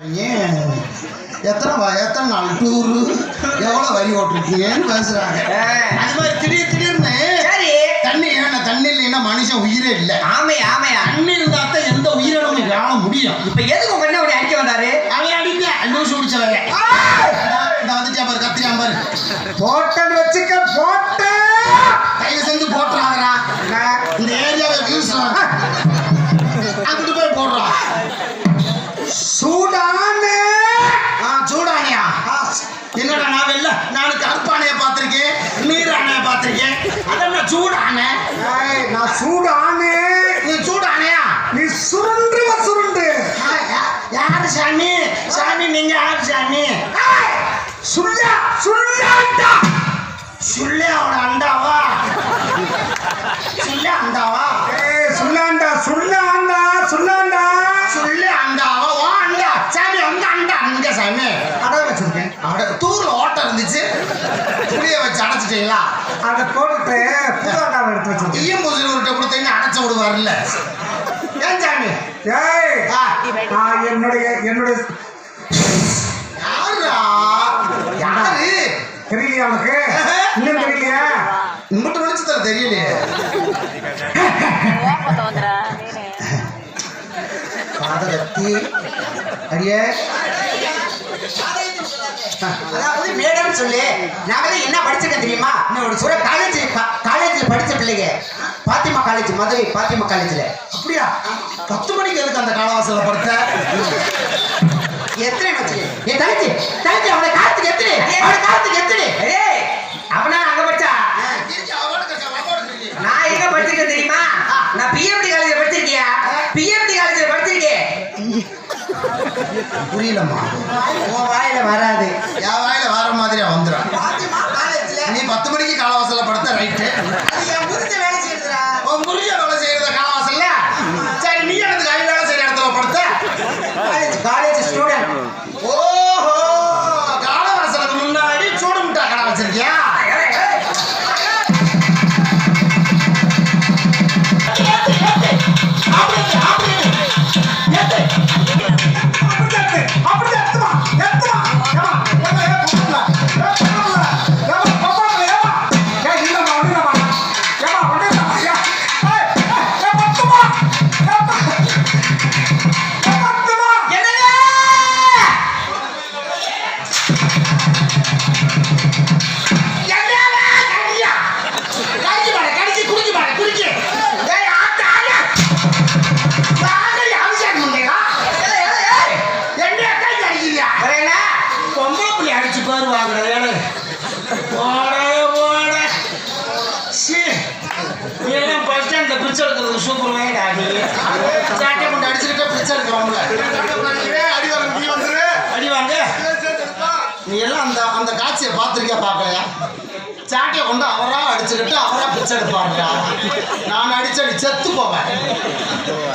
ஏன்? எத்தனை எத்தனை நாள் டூரு எவ்வளோ வரி ஓட்டிருக்கீங்கன்னு பேசுறாங்க. அது மாதிரி திடீர் திடீர்னு தண்ணி ஏன்னா தண்ணி இல்லைன்னா மனுஷன் உயிரே இல்லை. ஆமையா ஆமையா தண்ணி இருந்தா தான் எந்த உயிரினமும் வாழ முடியும். இப்ப எதுக்கு உங்க அப்படி அடிக்க வந்தாரு? அவன் அடிங்க. லூசு பிடிச்சவங்க இந்த வந்துட்டா பாரு கத்திரியா பாரு. போட்டன் வச்சுக்க போட்ட தயவு செஞ்சு போட்டுறாங்கடா. இந்த ஏரியாவை வியூஸ் சூடானே? நான் சூடானே. நீ சூடானையா? நீ சுருண்டு சுருண்டு. யாரு சாமி? சாமி நீங்க யாரு சாமி? ஏய், சுள்ளா தூர்ல ஓட்டம் இருந்துச்சு புளிய வச்சு அடைச்சிட்டீங்களா அதை போட்டுட்டு புதாண்டாவை எடுத்து வச்சிருக்கேன் ஈயம் முஸ்லிம்கிட்ட கொடுத்தீங்கன்னா அடைச்ச விடுவார்ல ஏன் சாமி ஏய் என்னுடைய என்னுடைய யாருடா யாரு தெரியலையா உனக்கு இன்னும் தெரியலையா இங்கிட்ட வெளிச்சத்துல தெரியலையே பாதகத்தி அடியே அதாவது மேடம் சொல்லு நாங்களே என்ன படிச்சிருக்கேன் தெரியுமா? ஒரு காலேஜ் காலேஜ்ல படிச்ச பிள்ளைங்க. பாத்திமா காலேஜ் மதுரை பாத்திமா காலேஜ்ல அப்படியா? பத்து மணிக்கு எதுக்கு அந்த காலவாசல படுத்த? எத்தனை என் தங்கச்சி தங்கச்சி அவனை காலத்துக்கு எத்தனை? அவனை காலத்துக்கு எத்தனை? அவனா அங்க படிச்சா? நான் எங்க படிச்சிருக்கேன் தெரியுமா? நான் பிஎம்டி காலேஜ்ல படிச்சிருக்கியா? பிஎம்டி படிச்சிருக்கேன் புரியலம்மா. உன் வாயில வராது. என் வாயில வர மாதிரியா வந்துடும் நீ பத்து மணிக்கு காலவாசல்ல படுத்த ரைட்டு உன் புரிய வேலை செய்யறத காலவாசல்ல? சரி நீ எனக்கு கை வேலை செய்யற இடத்துல படுத்த? காலேஜ் ஸ்டூடெண்ட் ஓஹோ காலவாசலுக்கு முன்னாடி சூடு முட்டா கடை வச்சிருக்கியா? சூப்பர் வாங்கிடா நீ சாட்டை கொண்டு அடிச்சுக்கிட்டே பிரிச்சு எடுக்கிறோம்ல அடி வாங்க நீ வந்துரு அடி வாங்க நீ எல்லாம் அந்த அந்த காட்சியை பார்த்துருக்கியா பார்க்கலையா? சாட்டையை கொண்டு அவராக அடிச்சுக்கிட்டு அவராக பிச்சை எடுப்பாருடா. நான் அடிச்சடி செத்து போவேன்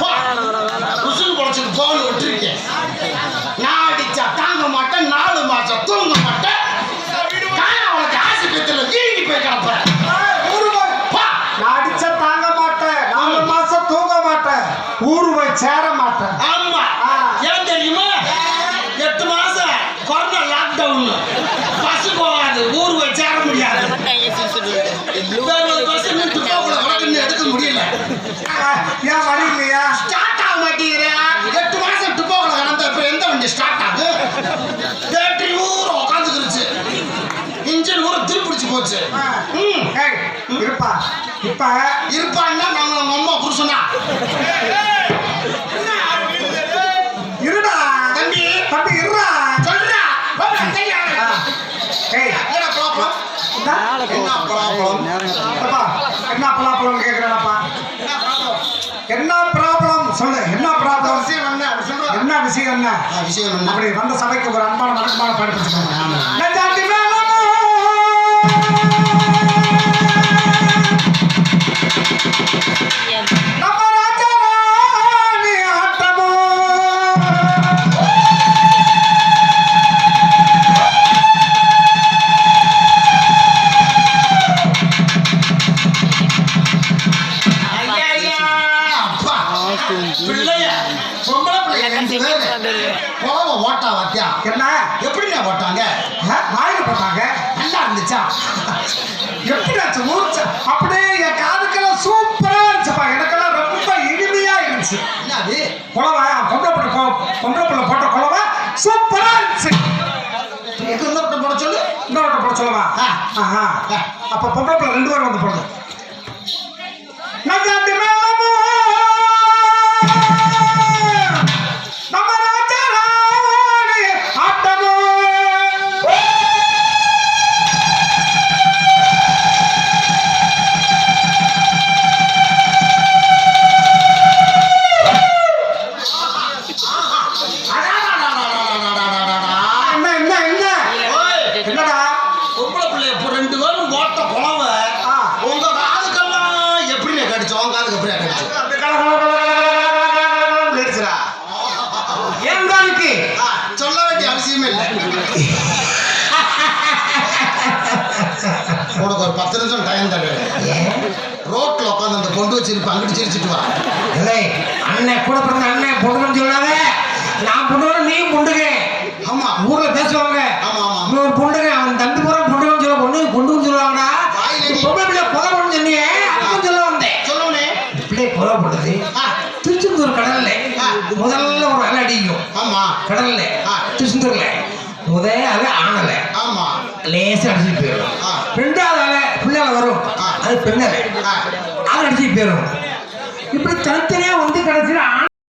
போ. உசுறு குறைச்சிட்டு போன்னு விட்டுருக்கேன். நான் அடிச்சா தாங்க மாட்டேன் நாலு மாசம் தூங்க மாட்டேன். நான் அவனுக்கு ஆஸ்பத்திரியில் வீங்கி போய் கிடப்பேன் நான் அடிச்சா தாங்க மாட்டேன் நாலு மாசம் தூங்க மாட்டேன். ஊர் போய் சேர மாட்டேன். லாக்டவுன் பஸ் போகாது ஊர் போய் சேர முடியாது. பஸ் நின்று போகல வழக்கு எடுக்க முடியல. ஏன் வழி இல்லையா ஸ்டார்ட் ஆக மாட்டேங்கிறா எட்டு மாசம் டிப்போவில் கடந்த இப்போ எந்த வண்டி ஸ்டார்ட் ஆகுது பேட்டரி ஊர் உட்காந்துக்கிருச்சு இன்ஜின் ஊர் திருப்பிடிச்சு போச்சு. இருப்பா. இப்ப இருப்பான்னா நம்ம நம்ம அம்மா புருஷனா? என்ன ப்ராப்ளம்? சொல்லு என்ன ப்ராப்ளம்? விஷயம் என்ன? என்ன விஷயம் என்ன? விஷயம் என்ன? அப்படி வந்த சபைக்கு ஒரு அன்பான மனமான படிப்பிச்சுக்கோங்க. போட்டாங்க நல்லா இருந்துச்சா? எப்படி ஊர்ச்சா அப்படியே என் காதுக்கெல்லாம் சூப்பரா இருந்துச்சுப்பா. எனக்கெல்லாம் ரொம்ப இனிமையா இருந்துச்சு. என்ன அது குழவா பொம்பளை பிள்ளை பொம்பளை பிள்ளை போட்ட குழவா சூப்பரா இருந்துச்சு. இது இன்னொருத்த போட சொல்லு. இன்னொரு போட சொல்லவா? அப்ப பொம்பளை பிள்ளை ரெண்டு பேரும் வந்து போடுது பத்து நிமிஷம் டைம் தருவேன். ரோட்ல உட்காந்து அந்த கொண்டு வச்சிருப்ப அங்கிட்டு சிரிச்சிட்டு வா. இல்லை அண்ணன் கூட பிறந்த அண்ணன் பொண்ணுன்னு சொல்லாத. நான் பொண்ணுன்னு நீ பொண்ணுங்க ஆமா. ஊர்ல பேசுவாங்க. ஆமா ஆமா. இன்னொரு பொண்ணுங்க அவன் தம்பி பூரா பொண்ணுன்னு சொல்ல பொண்ணு பொண்ணுன்னு சொல்லுவாங்கடா. பொம்பளை பிள்ளை கொலை பண்ணு சொன்னியே அதுவும் சொல்ல வந்தேன். சொல்லுவனே பிள்ளை பண்ணுது திருச்செந்தூர் கடல்ல. முதல்ல ஒரு அலை அடிக்கும். ஆமா. கடல்ல. திருச்செந்தூர்ல. முதல் ஆணலை ஆமா லேசா அடிச்சுட்டு போயிடும். ரெண்டாவது அலை பிள்ளைல வரும். அது பெண்ணலை. அது அடிச்சுட்டு போயிடும் இப்படி தனித்தனியா வந்து ஆண்